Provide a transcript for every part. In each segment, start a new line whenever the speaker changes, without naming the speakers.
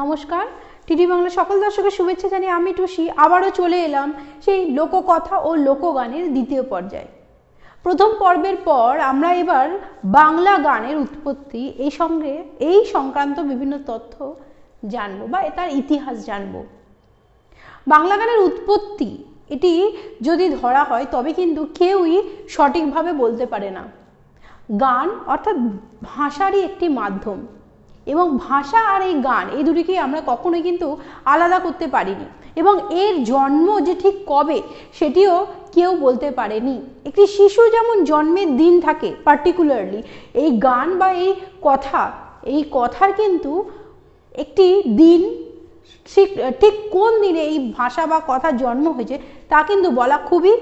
নমস্কার। টিডি বাংলা সকল দর্শকের শুভেচ্ছা জানিয়ে আমি টুসি। আবারও চলে এলাম সেই লোককথা ও লোকগানের দ্বিতীয় পর্যায়ে। প্রথম পর্বের পর আমরা এবার বাংলা গানের উৎপত্তি, এই সঙ্গে, এই সংক্রান্ত বিভিন্ন তথ্য জানব বা তার ইতিহাস জানব। বাংলা গানের উৎপত্তি, এটি যদি ধরা হয়, তবে কিন্তু কেউই সঠিকভাবে বলতে পারে না। গান অর্থাৎ ভাষারই একটি মাধ্যম। এবং ভাষা আর এই গান, এই দুটিকেই আমরা কখনোই কিন্তু আলাদা করতে পারিনি। এবং এর জন্ম যে ঠিক কবে, সেটিও কেউ বলতে পারেনি। একটি শিশু যেমন জন্মের দিন থাকে পার্টিকুলারলি এই গান বা এই কথা, এই কথার কিন্তু একটি দিন ঠিক কোন দিনে এই ভাষা বা কথা জন্ম হয়েছে, তা কিন্তু বলা খুবই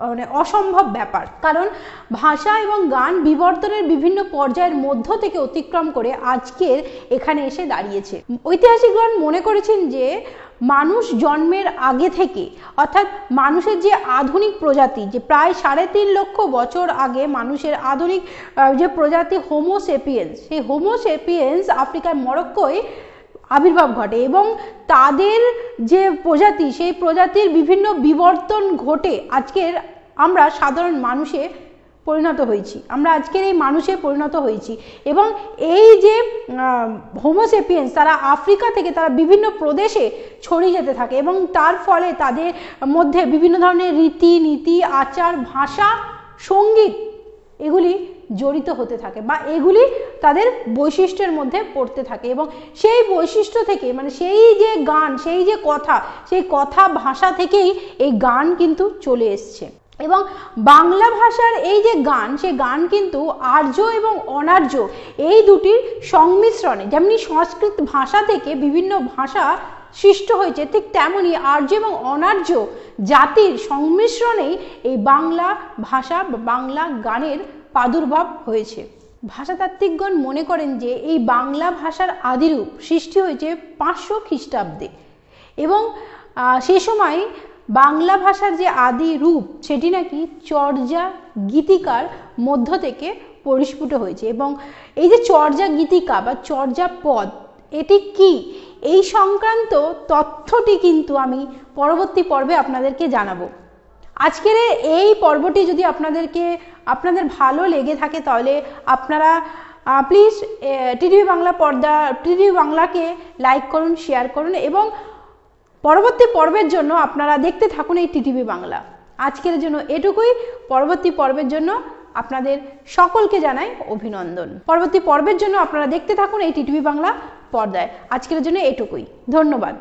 মানে অসম্ভব ব্যাপার। কারণ ভাষা এবং গান বিবর্তনের বিভিন্ন পর্যায়ের মধ্য থেকে অতিক্রম করে আজকের এখানে এসে দাঁড়িয়েছে। ঐতিহাসিকগণ মনে করেছেন যে মানুষ জন্মের আগে থেকে, অর্থাৎ মানুষের যে আধুনিক প্রজাতি, যে প্রায় সাড়ে তিন লক্ষ বছর আগে মানুষের আধুনিক যে প্রজাতি হোমোসেপিয়েন্স সেই হোমোসেপিয়েন্স আফ্রিকার মরক্কোয় আবির্ভাব ঘটে এবং তাদের যে প্রজাতি, সেই প্রজাতির বিভিন্ন বিবর্তন ঘটে। আজকের আমরা সাধারণ মানুষে পরিণত হয়েছি। আমরা আজকের এই মানুষে পরিণত হয়েছি এবং এই যে হোমোসেপিয়েন্স তারা আফ্রিকা থেকে তারা বিভিন্ন প্রদেশে ছড়িয়ে যেতে থাকে এবং তার ফলে তাদের মধ্যে বিভিন্ন ধরনের রীতি নীতি আচার ভাষা সংগীত, এগুলি জড়িত হতে থাকে বা এগুলি তাদের বৈশিষ্ট্যের মধ্যে পড়তে থাকে এবং সেই বৈশিষ্ট্য থেকে মানে সেই যে গান, সেই যে কথা, সেই কথা ভাষা থেকেই এই গান কিন্তু চলে এসছে। এবং বাংলা ভাষার এই যে গান সে গান কিন্তু আর্য এবং অনার্য এই দুটির সংমিশ্রণে, যেমনি সংস্কৃত ভাষা থেকে বিভিন্ন ভাষা সৃষ্ট হয়েছে, ঠিক তেমনই আর্য এবং অনার্য জাতির সংমিশ্রণেই এই বাংলা ভাষা বাংলা গানের প্রাদুর্ভাব হয়েছে। ভাষাতাত্ত্বিকগণ মনে করেন যে এই বাংলা ভাষার আদিরূপ সৃষ্টি হয়েছে পাঁচশো খ্রিস্টাব্দে এবং সে সময় বাংলা ভাষার যে আদি রূপ সেটি নাকি চর্যা গীতিকার মধ্য থেকে পরিস্ফুট হয়েছে এবং এই যে চর্যা গীতিকা বা চর্যা পদ, এটি কি? এই সংক্রান্ত তথ্যটি কিন্তু আমি পরবর্তী পর্বে আপনাদেরকে জানাব। আজকের এই পর্বটি যদি আপনাদেরকে আপনাদের ভালো লেগে থাকে তাহলে আপনারা প্লিজ টিভি বাংলা পর্দা টিভি বাংলাকে লাইক করুন শেয়ার করুন এবং পরবর্তী পর্বের জন্য আপনারা দেখতে থাকুন এই টিটিভি বাংলা। আজকের জন্য এটুকুই। পরবর্তী পর্বের জন্য আপনাদের সকলকে জানাই অভিনন্দন। পরবর্তী পর্বের জন্য আপনারা দেখতে থাকুন এই টিটিভি বাংলা পর্দায়। আজকের জন্য এটুকুই। ধন্যবাদ।